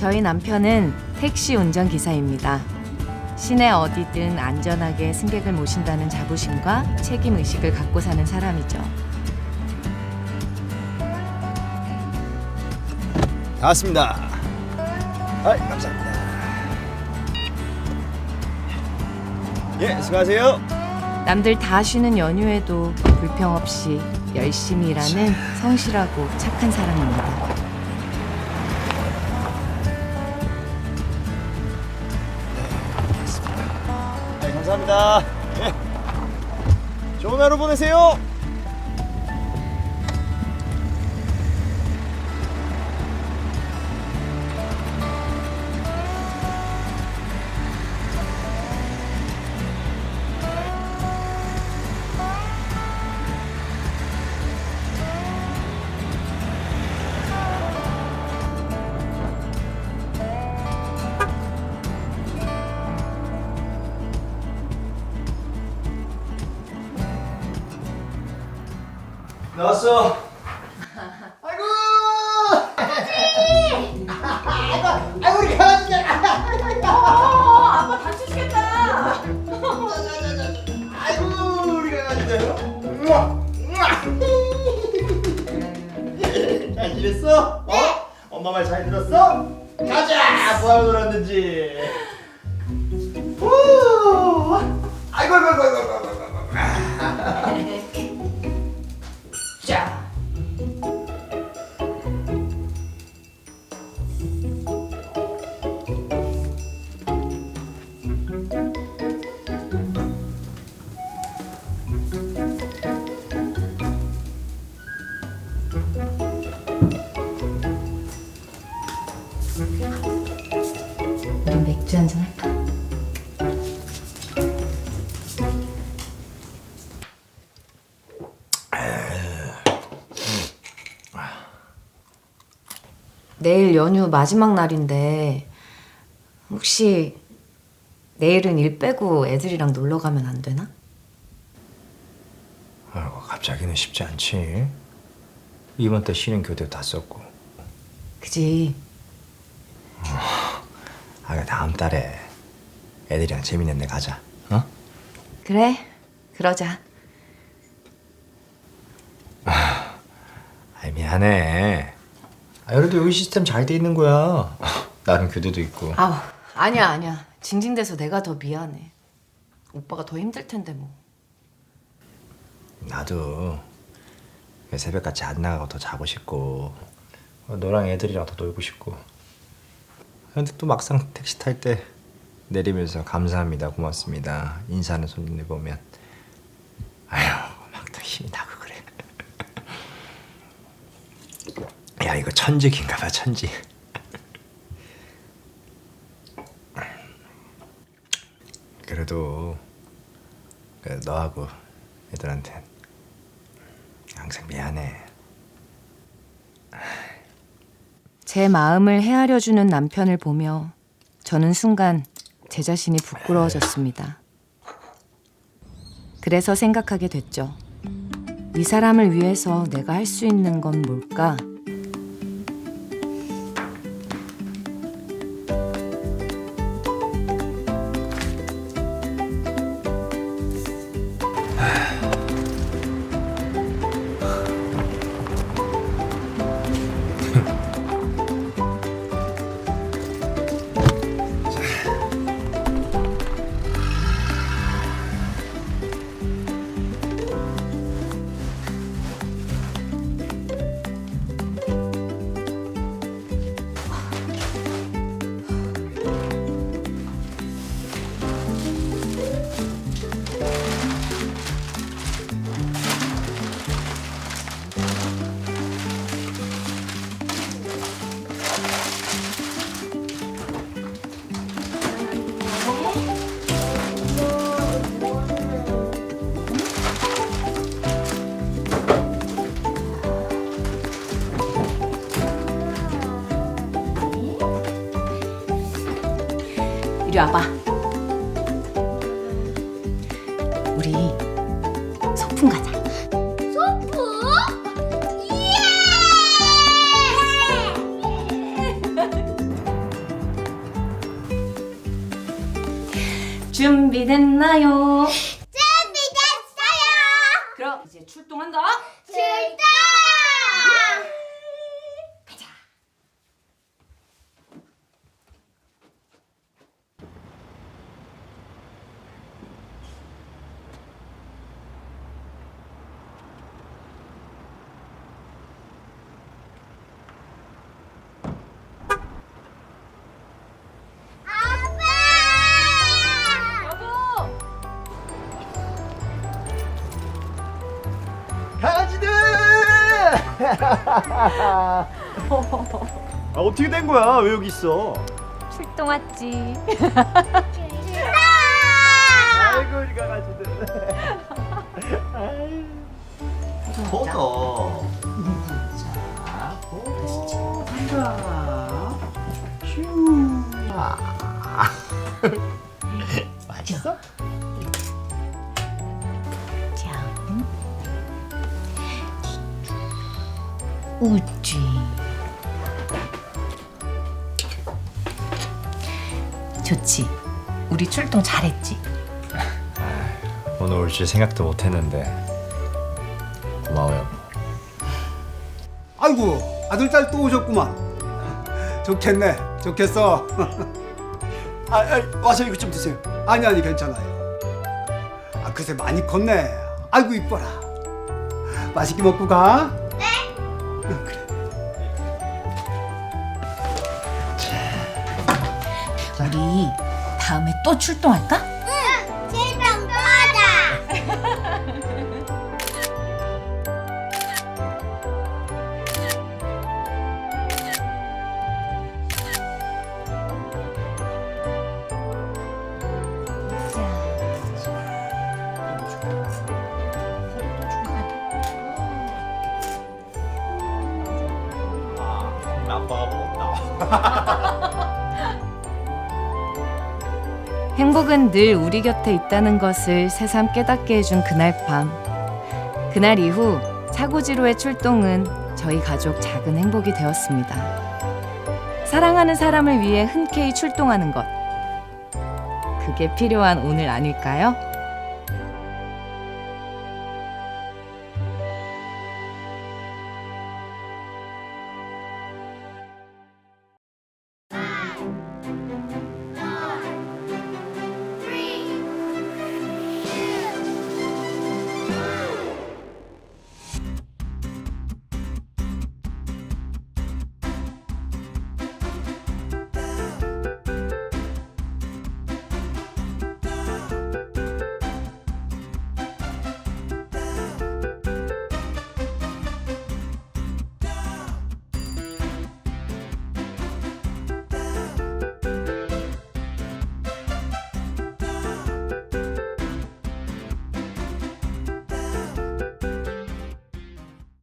저희 남편은 택시 운전기사입니다. 시내 어디든 안전하게 승객을 모신다는 자부심과 책임 의식을 갖고 사는 사람이죠. 다 왔습니다. 아, 감사합니다. 예, 수고하세요. 남들 다 쉬는 연휴에도 불평 없이 열심히 일하는 성실하고 착한 사람입니다. 감사합니다. 예. 좋은 하루 보내세요. 나왔어. 아이고. 아이고, 아이고 우리 강아지가. 어, 아빠 다치시겠다. 아이고 우리. 우와, 우와. 잘 지냈어? 어? 엄마 말 잘 들었어? 가자. 뭐하고 놀았는지. 아이고, 아이고, 아이고, 아이고, 내일 연휴 마지막 날인데 혹시 내일은 일 빼고 애들이랑 놀러 가면 안 되나? 아이고 갑자기는 쉽지 않지. 이번 때 쉬는 교대 다 썼고. 그지? 아 다음 달에 애들이랑 재밌는 데 가자. 어? 그래 그러자 아 미안해. 아 그래도 여기 시스템 잘 돼 있는 거야. 나름 교대도 있고. 아우 아니야 아니야 징징대서 내가 더 미안해 오빠가 더 힘들 텐데 뭐 나도 새벽같이 안 나가고 더 자고 싶고 어, 너랑 애들이랑 더 놀고 싶고. 근데 또 막상 택시 탈 때 내리면서 감사합니다, 고맙습니다 인사하는 손님들 보면 아휴 막 더 힘이 나고 그래. 야 이거 천직인가 봐 천직. 그래도 그래도 너하고 애들한테 항상 미안해. 제 마음을 헤아려주는 남편을 보며 저는 순간 제 자신이 부끄러워졌습니다. 그래서 생각하게 됐죠. 이 사람을 위해서 내가 할 수 있는 건 뭘까? 와봐. 우리 소풍 가자. 소풍? 예! 준비됐나요? 아 어떻게 된 거야? 왜 여기 있어? 출동 왔지. 출동! 아이고 우리 강아지들. 포도. 자, 포도 간다. 휴. 아. 맛있어? 우지. 좋지. 우리 출동 잘했지. 오늘 올 줄 생각도 못했는데 고마워요. 아이고 아들 딸 또 오셨구만. 좋겠네, 좋겠어. 아, 아, 와서 이거 좀 드세요. 아니 아니 괜찮아요. 아 그새 많이 컸네. 아이고 이뻐라. 맛있게 먹고 가. 네. 그래. 우리 다음에 또 출동할까? 행복은 늘 우리 곁에 있다는 것을 새삼 깨닫게 해준 그날 밤. 그날 이후 차고지로의 출동은 저희 가족 작은 행복이 되었습니다. 사랑하는 사람을 위해 흔쾌히 출동하는 것. 그게 필요한 오늘 아닐까요?